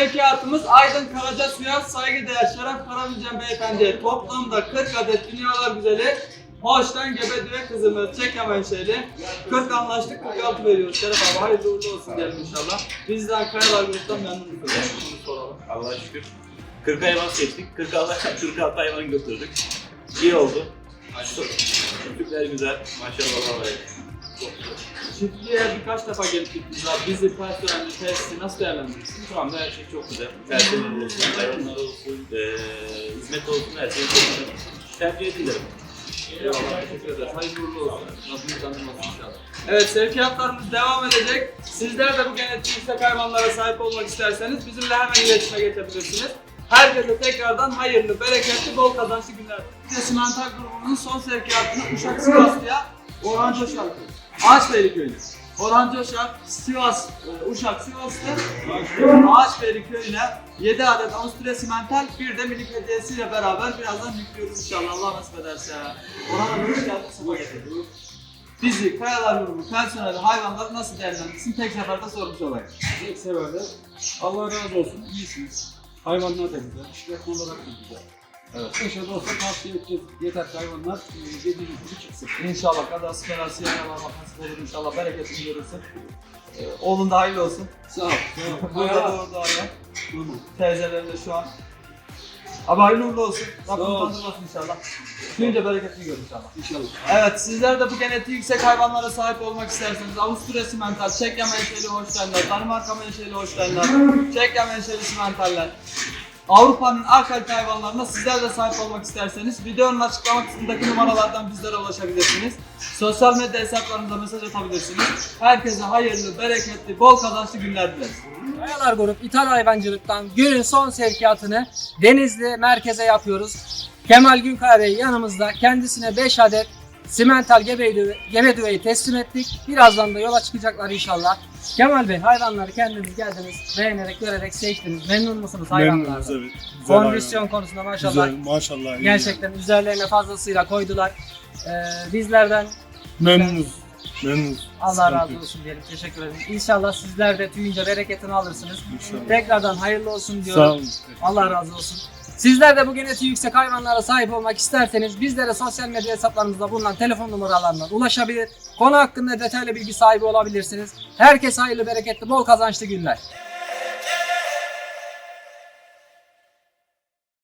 sevkiyatımız Aydın Karaca Suya saygıdeğer Şeref Karabilcan Beyefendi'ye toplamda 40 adet dünyalar güzeli Hoştan gebe düve kızımız çek hemen şeyli. 40 anlaştık 46 veriyoruz. Şeref abi hayırlı uğurlu olsun diyelim inşallah. Bizden Kayalar Grup'tan memnunuz. Bunu soralım. Allah'a şükür. 40 hayvan seçtik. 40 hayvan, 46 hayvan götürdük. İyi oldu. Çiftlikler güzel. Maşallah var. Çiftliğe birkaç defa gelip gittik. abi. Bizi, personeli, tesisi nasıl değerlendirirsiniz? Şu anda her şey çok güzel. Personel olsun, hayvanlar olsun, eee hizmet olsun, her şey çok güzel. Tercih edilerim. Eyvallah, teşekkür ederiz. Hayırlı uğurlu olsun. Rabbimiz inşallah. Evet, sevkiyatlarımız devam edecek. Sizler de bu genetik yüksek hayvanlara sahip olmak isterseniz bizimle hemen iletişime geçebilirsiniz. Herkese tekrardan hayırlı, bereketli, bol kazançlı günler. Simental grubunun son sevkiyatını Uşak Sivaslı'ya Orhan Coşar Ağaçbeyli köyü. Orhan Coşar, Sivas, e, Uşak Sivaslı Ağaçbeyli köyüne 7 adet Avusturya simental bir de minik hediyesiyle beraber birazdan yüklüyoruz inşallah Allah nasip ederse. Orhan hoş geldin, sabah getirdin. Bizi, Kayalar grubu, personeli, hayvanları nasıl değerlendirsin tek seferde sormuş olayım. İlk seferde Allah razı olsun iyisiniz. Hayvanlar da güzel, işletme olarak da güzel. Evet. Köşede olsa tavsiye edeceğiz. Yeter ki hayvanlar e, dediğimiz gibi çıksın. İnşallah kazası belası yaralar makası olur inşallah bereketini görürsün. Ee, oğlun da hayırlı olsun. Sağ ol. Sağ ol. Burada da orada hala. Teyzelerim de şu an. Abi hayırlı uğurlu olsun. Rabbim ol. utandırmasın inşallah. Duyunca bereketini gör inşallah. İnşallah. Evet sizler de bu genetiği yüksek hayvanlara sahip olmak isterseniz Avusturya simental, Çekya menşeli hoşlayanlar, Danimarka menşeli hoşlayanlar, Çekya menşeli simentaller. Avrupa'nın arka hayvanlarına sizler de sahip olmak isterseniz videonun açıklama kısmındaki numaralardan bizlere ulaşabilirsiniz. Sosyal medya hesaplarımıza mesaj atabilirsiniz. Herkese hayırlı, bereketli, bol kazançlı günler dileriz. Kayalar Grup İthal Hayvancılık'tan günün son sevkiyatını Denizli merkeze yapıyoruz. Kemal Günkaya Bey yanımızda. Kendisine 5 adet simental gebe, gebe düveyi teslim ettik. Birazdan da yola çıkacaklar inşallah. Kemal Bey hayvanları kendiniz geldiniz beğenerek görerek seçtiniz. Memnun musunuz Memnunuz hayvanlardan? evet. Güzel Kondisyon konusunda maşallah Güzel maşallah. iyi. gerçekten üzerlerine fazlasıyla koydular. Ee, bizlerden Memnunuz. Memnunuz. Allah razı olsun diyelim. Teşekkür ederim. İnşallah sizler de tüyünce bereketini alırsınız. İnşallah. Tekrardan hayırlı olsun diyorum. Sağ olun. Allah razı olsun. Sizler de bu genetiği yüksek hayvanlara sahip olmak isterseniz bizlere sosyal medya hesaplarımızda bulunan telefon numaralarından ulaşabilir. Konu hakkında detaylı bilgi sahibi olabilirsiniz. Herkese hayırlı, bereketli, bol kazançlı günler.